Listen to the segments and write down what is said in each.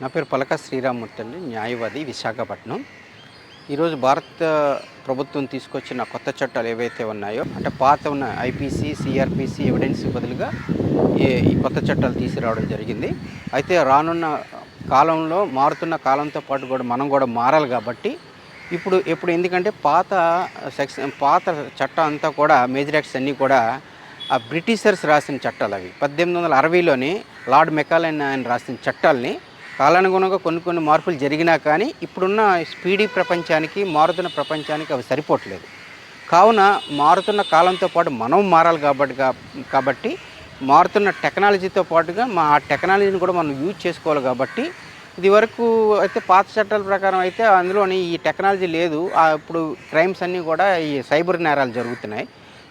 నా పేరు పలక శ్రీరామూర్తి అండి న్యాయవాది విశాఖపట్నం. ఈరోజు భారత ప్రభుత్వం తీసుకొచ్చిన కొత్త చట్టాలు ఏవైతే ఉన్నాయో అంటే పాత ఉన్న ఐపీసీ సిఆర్పిసి ఎవిడెన్స్ బదులుగా ఈ ఈ కొత్త చట్టాలు తీసుకురావడం జరిగింది. అయితే రానున్న కాలంలో మారుతున్న కాలంతో పాటు కూడా మనం కూడా మారాలి కాబట్టి ఇప్పుడు ఇప్పుడు ఎందుకంటే పాత సెక్షన్ పాత చట్టం అంతా కూడా మేజర్ యాక్ట్స్ అన్నీ కూడా ఆ బ్రిటిషర్స్ రాసిన చట్టాలు అవి. పద్దెనిమిది వందల అరవైలోని లార్డ్ మెకాలెన్ ఆయన రాసిన చట్టాలని కాలానుగుణంగా కొన్ని కొన్ని మార్పులు జరిగినా కానీ ఇప్పుడున్న స్పీడీ ప్రపంచానికి మారుతున్న ప్రపంచానికి అవి సరిపోవట్లేదు. కావున మారుతున్న కాలంతో పాటు మనం మారాలి కాబట్టి కాబట్టి మారుతున్న టెక్నాలజీతో పాటుగా మా ఆ టెక్నాలజీని కూడా మనం యూజ్ చేసుకోవాలి కాబట్టి ఇది వరకు అయితే పాత చట్టాల ప్రకారం అయితే అందులోని ఈ టెక్నాలజీ లేదు. ఇప్పుడు క్రైమ్స్ అన్నీ కూడా ఈ సైబర్ నేరాలు జరుగుతున్నాయి.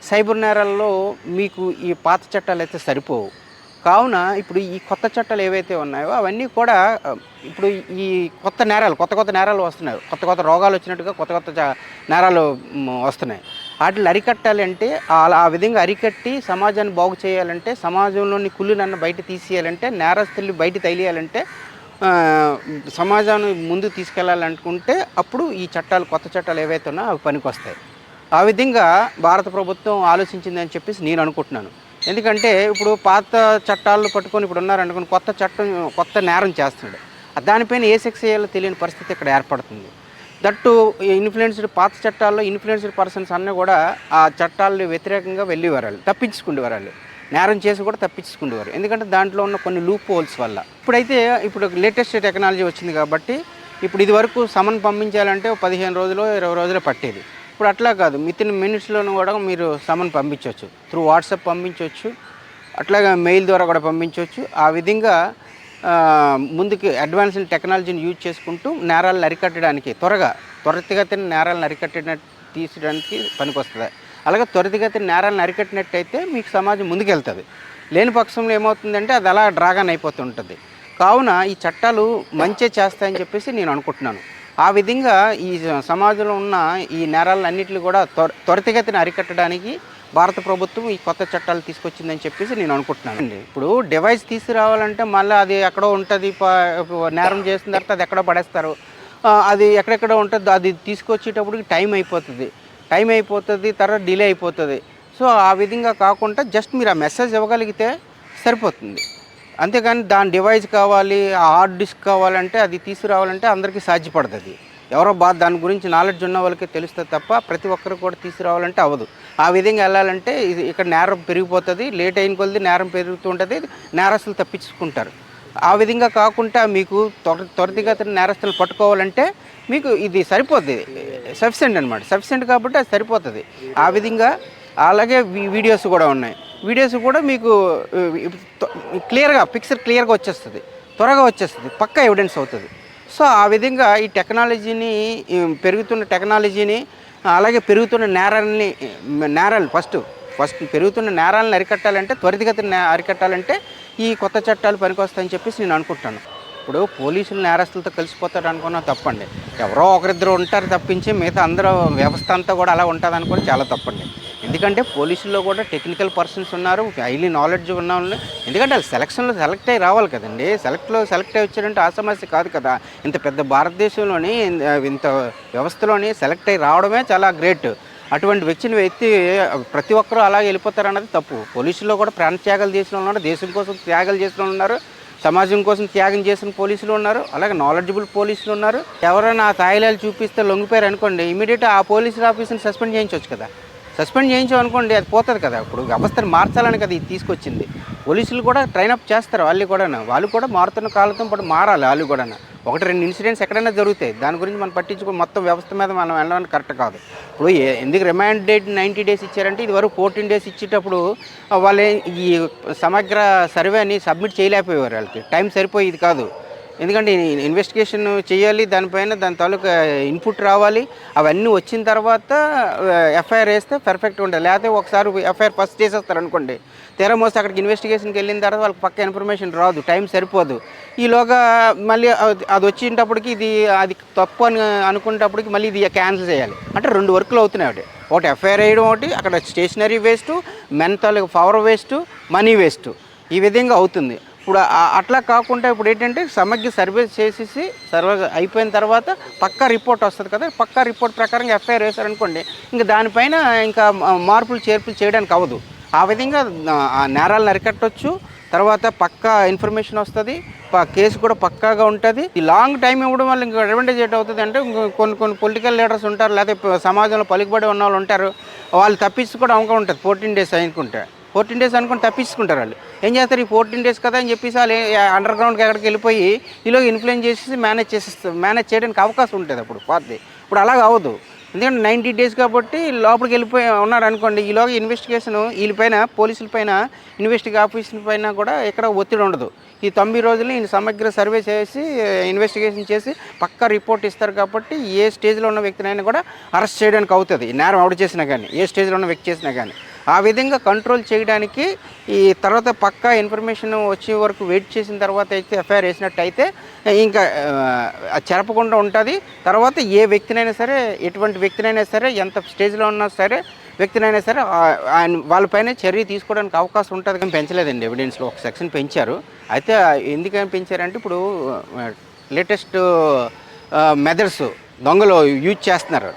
సైబర్ నేరాల్లో మీకు ఈ పాత చట్టాలు అయితే సరిపోవు. కావున ఇప్పుడు ఈ కొత్త చట్టాలు ఏవైతే ఉన్నాయో అవన్నీ కూడా ఇప్పుడు ఈ కొత్త నేరాలు కొత్త కొత్త నేరాలు వస్తున్నాయి. కొత్త కొత్త రోగాలు వచ్చినట్టుగా కొత్త కొత్త నేరాలు వస్తున్నాయి. వాటిని అరికట్టాలి అంటే ఆ విధంగా అరికట్టి సమాజాన్ని బాగు చేయాలంటే సమాజంలోని కుళ్ళునన్న బయట తీసేయాలంటే నేరస్తుల్ని బయట తగిలియాలంటే సమాజాన్ని ముందు తీసుకెళ్ళాలనుకుంటే అప్పుడు ఈ చట్టాలు కొత్త చట్టాలు ఏవైతే ఉన్నాయో అవి పనికొస్తాయి. ఆ విధంగా భారత ప్రభుత్వం ఆలోచించిందని చెప్పేసి నేను అనుకుంటున్నాను. ఎందుకంటే ఇప్పుడు పాత చట్టాలను పట్టుకొని ఇప్పుడు ఉన్నారనుకుని కొత్త చట్టం కొత్త నేరం చేస్తున్నాడు. దానిపైన ఏ శిక్ష చేయాలో తెలియని పరిస్థితి ఇక్కడ ఏర్పడుతుంది. దట్టు ఇన్ఫ్లుయెన్స్డ్ పాత చట్టాల్లో ఇన్ఫ్లుయెన్స్డ్ పర్సన్స్ అన్నీ కూడా ఆ చట్టాలు వ్యతిరేకంగా వెళ్ళేవారు తప్పించుకునేవారు వాళ్ళు నేరం చేసి కూడా తప్పించుకునేవారు ఎందుకంటే దాంట్లో ఉన్న కొన్ని లూప్ హోల్స్ వల్ల. ఇప్పుడైతే ఇప్పుడు లేటెస్ట్ టెక్నాలజీ వచ్చింది కాబట్టి ఇప్పుడు ఇది వరకు సమన్ పంపించాలంటే పదిహేను రోజులు ఇరవై రోజులు పట్టేది. ఇప్పుడు అట్లా కాదు. విత్ ఇన్ మినిట్స్లోనూ కూడా మీరు సమన్ పంపించవచ్చు త్రూ వాట్సాప్ పంపించవచ్చు అట్లాగే మెయిల్ ద్వారా కూడా పంపించవచ్చు ఆ విధంగా ముందుకు అడ్వాన్స్డ్ టెక్నాలజీని యూజ్ చేసుకుంటూ నేరాలను అరికట్టడానికి త్వరగా త్వరితగతిన నేరాలను అరికట్టిన తీసడానికి పనికొస్తుంది. అలాగే త్వరితగతిన నేరాలను అరికట్టినట్టయితే మీకు సమాజం ముందుకెళ్తుంది. లేని పక్షంలో ఏమవుతుందంటే అది అలా డ్రాగన్ అయిపోతుంటుంది. కావున ఈ చట్టాలు మంచి చేస్తాయని చెప్పేసి నేను అనుకుంటున్నాను. ఆ విధంగా ఈ సమాజంలో ఉన్న ఈ నేరాలన్నింటినీ కూడా త్వర త్వరితగతిన అరికట్టడానికి భారత ప్రభుత్వం ఈ కొత్త చట్టాలు తీసుకొచ్చిందని చెప్పేసి నేను అనుకుంటున్నాను. అండి. ఇప్పుడు డివైస్ తీసుకురావాలంటే మళ్ళీ అది ఎక్కడో ఉంటుంది నేరం చేసిన తర్వాత అది ఎక్కడో పడేస్తారు. అది ఎక్కడెక్కడో ఉంటుంది అది తీసుకొచ్చేటప్పటికి టైం అయిపోతుంది. టైం అయిపోతుంది తర్వాత డిలే అయిపోతుంది. సో ఆ విధంగా కాకుండా జస్ట్ మీరు ఆ మెసేజ్ ఇవ్వగలిగితే సరిపోతుంది. అంతేకాని దాని డివైస్ కావాలి ఆ హార్డ్ డిస్క్ కావాలంటే అది తీసుకురావాలంటే అందరికీ సాధ్యపడుతుంది. ఎవరో బాగా దాని గురించి నాలెడ్జ్ ఉన్న వాళ్ళకి తెలుస్తుంది తప్ప ప్రతి ఒక్కరు కూడా తీసుకురావాలంటే అవ్వదు. ఆ విధంగా వెళ్ళాలంటే ఇది ఇక్కడ నేరం పెరిగిపోతుంది లేట్ అయిన కొద్ది నేరం పెరుగుతుంటుంది నేరస్తులు తప్పించుకుంటారు. ఆ విధంగా కాకుండా మీకు త్వర త్వరితగతిన నేరస్తులు పట్టుకోవాలంటే మీకు ఇది సరిపోతుంది సఫిషియెంట్ అనమాట సఫిషియెంట్ కాబట్టి అది సరిపోతుంది. ఆ విధంగా అలాగే వీ- వీడియోస్ కూడా ఉన్నాయి. వీడియోస్ కూడా మీకు క్లియర్గా పిక్చర్ క్లియర్గా వచ్చేస్తుంది. త్వరగా వచ్చేస్తుంది. పక్కా ఎవిడెన్స్ అవుతుంది. సో ఆ విధంగా ఈ టెక్నాలజీని పెరుగుతున్న టెక్నాలజీని అలాగే పెరుగుతున్న నేరాలని నేరాలు ఫస్ట్ ఫస్ట్ పెరుగుతున్న నేరాలను అరికట్టాలంటే త్వరితగతిని అరికట్టాలంటే ఈ కొత్త చట్టాలు పనికొస్తాయని చెప్పేసి నేను అనుకుంటాను. ఇప్పుడు పోలీసులు నేరస్తులతో కలిసిపోతాడు అనుకున్నా తప్పండి. ఎవరో ఒకరిద్దరు ఉంటారు తప్పించి మిగతా అందరూ వ్యవస్థ అంతా కూడా అలా ఉంటుంది అనుకుని చాలా తప్పండి. ఎందుకంటే పోలీసుల్లో కూడా టెక్నికల్ పర్సన్స్ ఉన్నారు హైలీ నాలెడ్జ్ ఉన్న వాళ్ళు ఎందుకంటే వాళ్ళు సెలక్షన్లో సెలెక్ట్ అయ్యి రావాలి కదండి. సెలెక్ట్లో సెలెక్ట్ అయ్యి వచ్చారంటే ఆ సమస్య కాదు కదా. ఇంత పెద్ద భారతదేశంలోని ఇంత వ్యవస్థలోని సెలెక్ట్ అయ్యి రావడమే చాలా గ్రేట్ అటువంటి వ్యక్తిని వ్యక్తి ప్రతి ఒక్కరూ అలాగే వెళ్ళిపోతారు అన్నది తప్పు. పోలీసుల్లో కూడా ప్రాణ త్యాగాలు చేసిన వాళ్ళు ఉన్నారు. దేశం కోసం త్యాగాలు చేసిన వాళ్ళు ఉన్నారు. సమాజం కోసం త్యాగం చేసిన పోలీసులు ఉన్నారు. అలాగే నాలెడ్జబుల్ పోలీసులు ఉన్నారు. ఎవరైనా ఆ తాయిలాలు చూపిస్తే లొంగిపోయారు అనుకోండి ఇమీడియట్ ఆ పోలీసుల ఆఫీస్ని సస్పెండ్ చేయించవచ్చు కదా. సస్పెండ్ చేయించాం అనుకోండి అది పోతుంది కదా. ఇప్పుడు వ్యవస్థను మార్చాలని కదా ఇది తీసుకొచ్చింది. పోలీసులు కూడా ట్రైన్ అప్ చేస్తారు వాళ్ళు కూడా వాళ్ళు కూడా మారుతున్న కాలంతో పాటు మారాలి వాళ్ళు కూడా ఒకటి రెండు ఇన్సిడెంట్స్ ఎక్కడైనా జరుగుతాయి. దాని గురించి మనం పట్టించుకుని మొత్తం వ్యవస్థ మీద మనం వెళ్ళడానికి కరెక్ట్ కాదు. ఇప్పుడు ఎందుకు రిమాండ్ డేట్ నైంటీ డేస్ ఇచ్చారంటే ఇది వరకు ఫోర్టీన్ డేస్ ఇచ్చేటప్పుడు వాళ్ళే వాళ్ళు ఈ సమగ్ర సర్వేని సబ్మిట్ చేయలేకపోయేవారు వాళ్ళకి. టైం సరిపోయేది కాదు. ఎందుకంటే ఇన్వెస్టిగేషన్ చేయాలి దానిపైన దాని తాలూకా ఇన్పుట్ రావాలి. అవన్నీ వచ్చిన తర్వాత ఎఫ్ఐఆర్ వేస్తే పర్ఫెక్ట్ ఉంటుంది లేకపోతే ఒకసారి ఎఫ్ఐఆర్ ఫస్ట్ చేసేస్తారు అనుకోండి. తీరా మోస్తే అక్కడికి ఇన్వెస్టిగేషన్కి వెళ్ళిన తర్వాత వాళ్ళకి పక్క ఇన్ఫర్మేషన్ రాదు టైం సరిపోదు. ఈలోగా మళ్ళీ అది- అది వచ్చినప్పటికి ఇది అది తప్పు అని అనుకునేటప్పటికి మళ్ళీ ఇది క్యాన్సిల్ చేయాలి. అంటే రెండు వర్కులు అవుతున్నాయి ఒకటి ఒకటి ఎఫ్ఐఆర్ వేయడం ఒకటి అక్కడ stationery waste men power waste money waste ఈ విధంగా అవుతుంది. ఇప్పుడు అట్లా కాకుండా ఇప్పుడు ఏంటంటే సమగ్ర సర్వే చేసేసి సర్వే అయిపోయిన తర్వాత పక్కా రిపోర్ట్ వస్తుంది కదా పక్కా రిపోర్ట్ ప్రకారం ఎఫ్ఐఆర్ వేశారనుకోండి ఇంకా దానిపైన ఇంకా మార్పులు చేర్పులు చేయడానికి అవ్వదు. ఆ విధంగా ఆ- నరికట్టవచ్చు నేరాలను అరికట్టవచ్చు తర్వాత పక్కా ఇన్ఫర్మేషన్ వస్తుంది ప- కేసు కూడా పక్కాగా ఉంటుంది. ఈ లాంగ్ టైం ఇవ్వడం వల్ల ఇంకా అడ్వాంటేజ్ ఏంటి అవుతుంది అంటే కొన్ని కొన్ని పొలిటికల్ లీడర్స్ ఉంటారు లేకపోతే సమాజంలో పలుకుబడి ఉన్న వాళ్ళు ఉంటారు వాళ్ళు తప్పించుకోవడం అవకా ఉంటుంది ఫోర్టీన్ డేస్ అనుకుంటే ఫోర్టీన్ డేస్ అనుకుని తప్పించుకుంటారు వాళ్ళు. ఏం చేస్తారు? ఈ ఫోర్టీన్ డేస్ కదా అని చెప్పేసి వాళ్ళు అండర్ గ్రౌండ్కి ఎక్కడికి వెళ్ళిపోయి ఈలో ఇన్ఫ్లుయెన్స్ చేసేసి మేనేజ్ చేసేస్తారు. మేనేజ్ చేయడానికి అవకాశం ఉంటుంది అప్పుడు పోద్ది ఇప్పుడు అలా అవ్వదు ఎందుకంటే నైంటీ డేస్ కాబట్టి లోపలికి వెళ్ళిపోయి ఉన్నారు అనుకోండి ఈలోగా ఇన్వెస్టిగేషన్ వీళ్ళపైన పోలీసుల పైన ఇన్వెస్టిగే ఆఫీసుల పైన కూడా ఎక్కడ ఒత్తిడి ఉండదు. ఈ తొంభై రోజులు ఈయన సమగ్ర సర్వే చేసి ఇన్వెస్టిగేషన్ చేసి పక్కా రిపోర్ట్ ఇస్తారు కాబట్టి ఏ స్టేజ్లో ఉన్న వ్యక్తినైనా కూడా అరెస్ట్ చేయడానికి అవుతుంది. నేరం ఎవడు చేసినా కానీ ఏ స్టేజ్లో ఉన్న వ్యక్తి చేసినా కానీ. ఆ విధంగా కంట్రోల్ చేయడానికి ఈ తర్వాత పక్కా ఇన్ఫర్మేషన్ వచ్చే వరకు వెయిట్ చేసిన తర్వాత అయితే ఎఫ్ఐఆర్ వేసినట్టయితే ఇంకా చెరపకుండా ఉంటుంది. తర్వాత ఏ వ్యక్తినైనా సరే ఎటువంటి వ్యక్తినైనా సరే ఎంత స్టేజ్లో ఉన్నా సరే వ్యక్తినైనా సరే ఆయన వాళ్ళపైన చర్య తీసుకోవడానికి అవకాశం ఉంటుంది కానీ పెంచలేదండి ఎవిడెన్స్లో ఒక సెక్షన్ పెంచారు. అయితే ఎందుకని పెంచారంటే ఇప్పుడు లేటెస్ట్ మెథడ్స్ దొంగలు యూజ్ చేస్తున్నారు.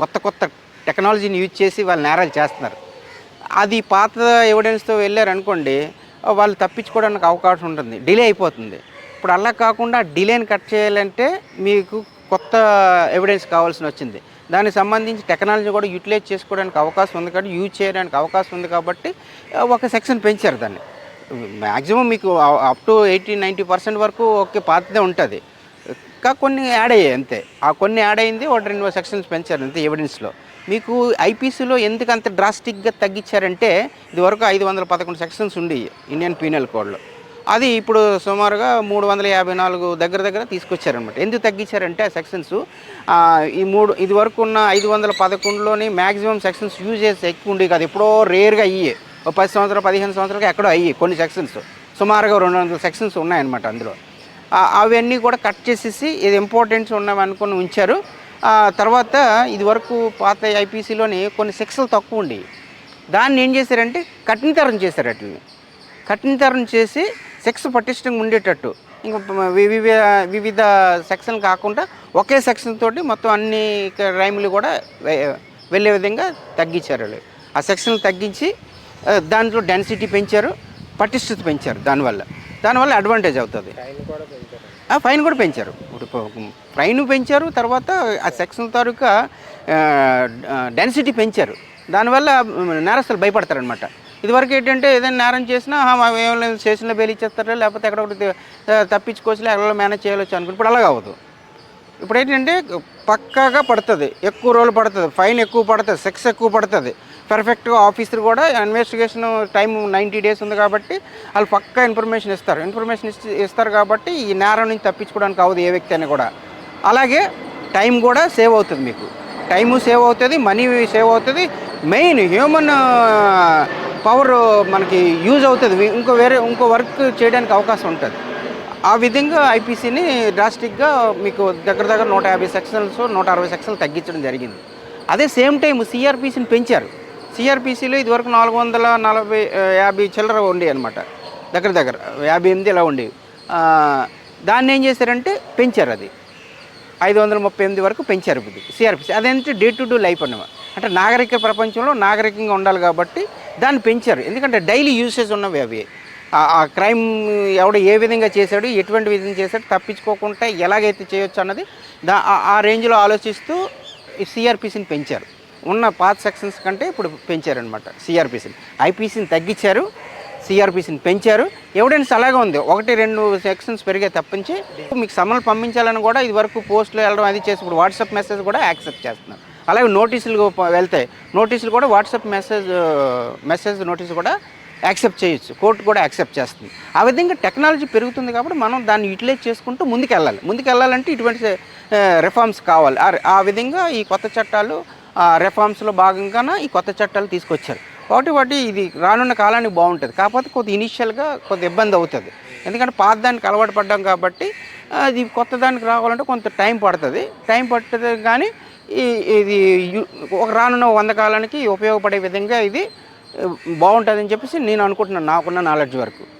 కొత్త కొత్త టెక్నాలజీని యూజ్ చేసి వాళ్ళు నేరాలు చేస్తున్నారు. అది పాత ఎవిడెన్స్తో వెళ్ళారనుకోండి వాళ్ళు తప్పించుకోవడానికి అవకాశం ఉంటుంది. డిలే అయిపోతుంది. ఇప్పుడు అలా కాకుండా డిలేని కట్ చేయాలంటే మీకు కొత్త ఎవిడెన్స్ కావాల్సి వచ్చింది. దానికి సంబంధించి టెక్నాలజీ కూడా యూటిలైజ్ చేసుకోవడానికి అవకాశం ఉంది కాబట్టి యూజ్ చేయడానికి అవకాశం ఉంది కాబట్టి ఒక సెక్షన్ పెంచారు దాన్ని. మ్యాక్సిమం మీకు up to eighty ninety percent వరకు ఓకే పాతదే ఉంటుంది. ఇంకా కొన్ని యాడ్ అయ్యాయి అంతే. ఆ కొన్ని యాడ్ అయింది ఒక రెండు సెక్షన్స్ పెంచారు అంతే ఎవిడెన్స్లో మీకు ఐపీసీలో ఎందుకు అంత డ్రాస్టిక్గా తగ్గించారంటే ఇదివరకు ఐదు వందల పదకొండు సెక్షన్స్ ఉండేవి ఇండియన్ పీనల్ కోడ్లో అది ఇప్పుడు సుమారుగా మూడు వందల యాభై నాలుగు దగ్గర దగ్గర తీసుకొచ్చారనమాట ఎందుకు తగ్గించారంటే ఆ సెక్షన్స్ ఈ మూడు ఇది వరకు ఉన్న ఐదు వందల పదకొండులోని మ్యాక్సిమం సెక్షన్స్ యూజ్ చేసి ఎక్కువ ఉండేవి కాదు. ఎప్పుడో రేర్గా అయ్యి ఒక పది సంవత్సరాలు పదిహేను సంవత్సరాలకి ఎక్కడో అయ్యి కొన్ని సెక్షన్స్ సుమారుగా రెండు వందల సెక్షన్స్ ఉన్నాయన్నమాట అందులో. అవన్నీ కూడా కట్ చేసేసి ఇది ఇంపార్టెన్స్ ఉన్నవి అనుకుని ఉంచారు. తర్వాత ఇది వరకు పాత ఐపీసీలోని కొన్ని సెక్షన్లు తక్కువ ఉండేవి దాన్ని ఏం చేశారంటే కఠినతరం చేశారు వాటిని కఠినతరం చేసి సెక్స్ పటిష్టంగా ఉండేటట్టు. ఇంకా వివిధ వివిధ సెక్షన్ కాకుండా ఒకే సెక్షన్ తోటి మొత్తం అన్ని రైములు కూడా వెళ్ళే విధంగా తగ్గించారు వాళ్ళు. ఆ సెక్షన్ తగ్గించి దాంట్లో డెన్సిటీ పెంచారు పటిష్టత పెంచారు దానివల్ల. దానివల్ల అడ్వాంటేజ్ అవుతుంది. ఫైన్ కూడా పెంచారు. ఇప్పుడు ఫైన్ పెంచారు తర్వాత ఆ సెక్షన్ తాలూకా డెన్సిటీ పెంచారు. దానివల్ల నేరస్తులు భయపడతారనమాట ఇదివరకు ఏంటంటే ఏదైనా నేరం చేసినా "ఆహా, స్టేషన్లో బెయిల్ ఇచ్చేస్తారా? లేకపోతే ఎక్కడ ఒకటి తప్పించుకోవచ్చు ఎక్కడ మేనేజ్ చేయవచ్చు అనుకుని. ఇప్పుడు అలాగ అవ్వదు ఇప్పుడు ఏంటంటే పక్కాగా పడుతుంది. ఎక్కువ రోజులు పడుతుంది. ఫైన్ ఎక్కువ పడుతుంది. సెక్స్ ఎక్కువ పడుతుంది. పర్ఫెక్ట్గా ఆఫీసర్ కూడా ఇన్వెస్టిగేషన్ టైం నైంటీ డేస్ ఉంది కాబట్టి వాళ్ళు పక్కా ఇన్ఫర్మేషన్ ఇస్తారు. ఇన్ఫర్మేషన్ ఇస్తారు కాబట్టి ఈ నేరం నుంచి తప్పించుకోవడానికి అవ్వదు ఏ వ్యక్తి అయినా కూడా. అలాగే టైం కూడా సేవ్ అవుతుంది మీకు. టైము సేవ్ అవుతుంది మనీ సేవ్ అవుతుంది. మెయిన్ హ్యూమన్ పవర్ మనకి యూజ్ అవుతుంది. ఇంకో వేరే ఇంకో వర్క్ చేయడానికి అవకాశం ఉంటుంది. ఆ విధంగా ఐపీసీని డ్రాస్టిక్గా మీకు దగ్గర దగ్గర నూట యాభై సెక్షన్స్ నూట అరవై సెక్షన్లు తగ్గించడం జరిగింది. అదే సేమ్ టైం సిఆర్పిసిని పెంచారు. సిఆర్పిసిలో ఇదివరకు నాలుగు వందల నలభై యాభై చిల్లర ఉండేవి అనమాట దగ్గర దగ్గర యాభై ఎనిమిది ఇలా ఉండేవి. దాన్ని ఏం చేశారంటే పెంచారు అది. ఐదు వందల ముప్పై ఎనిమిది వరకు పెంచారు ఇది సిఆర్పిసి. అదేంటే డే టు డే లైఫ్ అన్నమాట. అంటే నాగరిక ప్రపంచంలో నాగరికంగా ఉండాలి కాబట్టి దాన్ని పెంచారు. ఎందుకంటే డైలీ యూసేజ్ ఉన్నవి అవి. ఆ- క్రైమ్ ఎవడు ఏ విధంగా చేశాడు ఎటువంటి విధంగా చేశాడు తప్పించుకోకుండా ఎలాగైతే చేయొచ్చు అన్నది దా ఆ- రేంజ్లో ఆలోచిస్తూ సిఆర్పిసిని పెంచారు. ఉన్న పాత సెక్షన్స్ కంటే ఇప్పుడు పెంచారనమాట సిఆర్పిసిని. ఐపీసీని తగ్గించారు సిఆర్పిసిని పెంచారు. ఎవిడెన్స్ అలాగే ఉంది. ఒకటి రెండు సెక్షన్స్ పెరిగే తప్పించి మీకు సమన్లు పంపించాలని కూడా ఇది వరకు పోస్టులు వెళ్ళడం అది చేసి ఇప్పుడు వాట్సాప్ మెసేజ్ కూడా యాక్సెప్ట్ చేస్తున్నారు. అలాగే నోటీసులు వెళ్తాయి. నోటీసులు కూడా వాట్సాప్ మెసేజ్ మెసేజ్ నోటీస్ కూడా యాక్సెప్ట్ చేయొచ్చు. కోర్టు కూడా యాక్సెప్ట్ చేస్తుంది. ఆ విధంగా టెక్నాలజీ పెరుగుతుంది కాబట్టి మనం దాన్ని యూటిలైజ్ చేసుకుంటూ ముందుకెళ్ళాలి. ముందుకెళ్ళాలంటే ఇటువంటి రిఫార్మ్స్ కావాలి. ఆ- ఆ విధంగా ఈ కొత్త చట్టాలు రిఫార్మ్స్లో భాగంగానే ఈ కొత్త చట్టాలు తీసుకొచ్చారు. కాబట్టి వాటి ఇది రానున్న కాలానికి బాగుంటుంది. కాకపోతే కొద్ది ఇనిషియల్గా కొద్ది ఇబ్బంది అవుతుంది. ఎందుకంటే పాత దానికి అలవాటు పడ్డాం కాబట్టి అది కొత్త దానికి రావాలంటే కొంత టైం పడుతుంది. టైం పడుతుంది కానీ ఈ ఇది ఒక రానున్న వంద కాలానికి ఉపయోగపడే విధంగా ఇది బాగుంటుందని చెప్పేసి నేను అనుకుంటున్నాను. నాకున్న నాలెడ్జ్ వరకు.